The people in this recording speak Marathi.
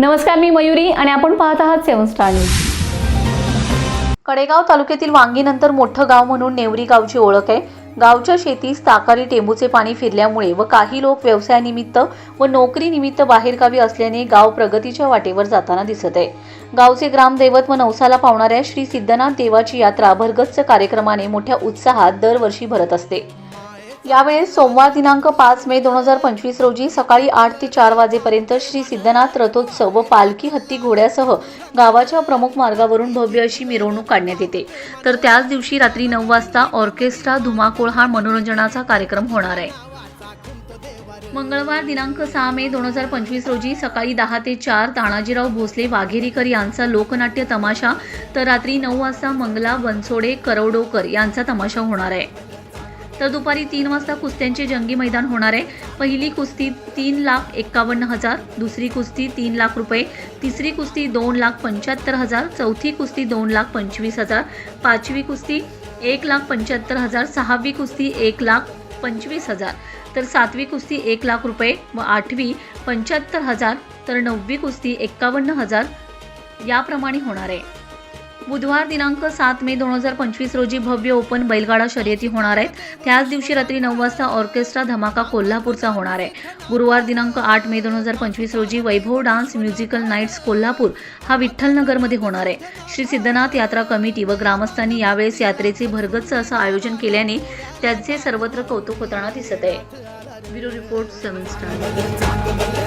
नमस्कार मी मयुरी आणि आपण पाहत आहात सेवन स्टार न्यूज. कडेगाव तालुक्यातील वांगीनंतर मोठं गाव म्हणून नेवरी गावची ओळख आहे. गावच्या शेतीस ताकारी टेंबूचे पाणी फिरल्यामुळे व काही लोक व्यवसायानिमित्त व नोकरीनिमित्त बाहेरगावी असल्याने गाव प्रगतीच्या वाटेवर जाताना दिसत आहे. गावचे ग्रामदैवत व नवसाला पावणाऱ्या श्री सिद्धनाथ देवाची यात्रा भरगच्च कार्यक्रमाने मोठ्या उत्साहात दरवर्षी भरत असते. यावेळेस सोमवार दिनांक पाच मे दोन हजार पंचवीस रोजी सकाळी आठ ते चार वाजेपर्यंत श्री सिद्धनाथ रथोत्सव व पालखी हत्ती घोड्यासह गावाच्या प्रमुख मार्गावरून भव्य अशी मिरवणूक काढण्यात येते. तर त्याच दिवशी रात्री नऊ वाजता ऑर्केस्ट्रा धुमाकूळ हा मनोरंजनाचा कार्यक्रम होणार आहे. मंगळवार दिनांक सहा मे दोन हजार पंचवीस रोजी सकाळी दहा ते चार तानाजीराव भोसले वाघेरीकर यांचा लोकनाट्य तमाशा तर रात्री नऊ वाजता मंगला बनसोडे करवडोकर यांचा तमाशा होणार आहे. तर दुपारी तीन वाजता कुस्त्यांचे जंगी मैदान होणार आहे. पहिली कुस्ती तीन लाख एक्कावन्न हजार दुसरी कुस्ती तीन लाख रुपये तिसरी कुस्ती दोन लाख पंच्याहत्तर हजार चौथी कुस्ती दोन लाख पंचवीस हजार पाचवी कुस्ती एक लाख पंच्याहत्तर हजार सहावी कुस्ती एक लाख पंचवीस हजार तर सातवी कुस्ती एक लाख रुपये व आठवी पंच्याहत्तर हजार तर नववी कुस्ती एक्कावन्न हजार याप्रमाणे होणार आहे. बुधवार दिनांक सात मे दोन हजार पंचवीस रोजी भव्य ओपन बैलगाडा शर्यती होणार आहेत. त्याच दिवशी रात्री नऊ वाजता ऑर्केस्ट्रा धमाका कोल्हापूरचा होणार आहे. गुरुवार दिनांक आठ मे दोन हजार पंचवीस रोजी Vaibhav dance musical nights Kolhapur हा विठ्ठलनगरमध्ये होणार आहे. श्री सिद्धनाथ यात्रा कमिटी व ग्रामस्थांनी यावेळेस यात्रेचे भरगच्च असं आयोजन केल्याने त्याचे सर्वत्र कौतुक होताना दिसत आहे. Bureau report seven star.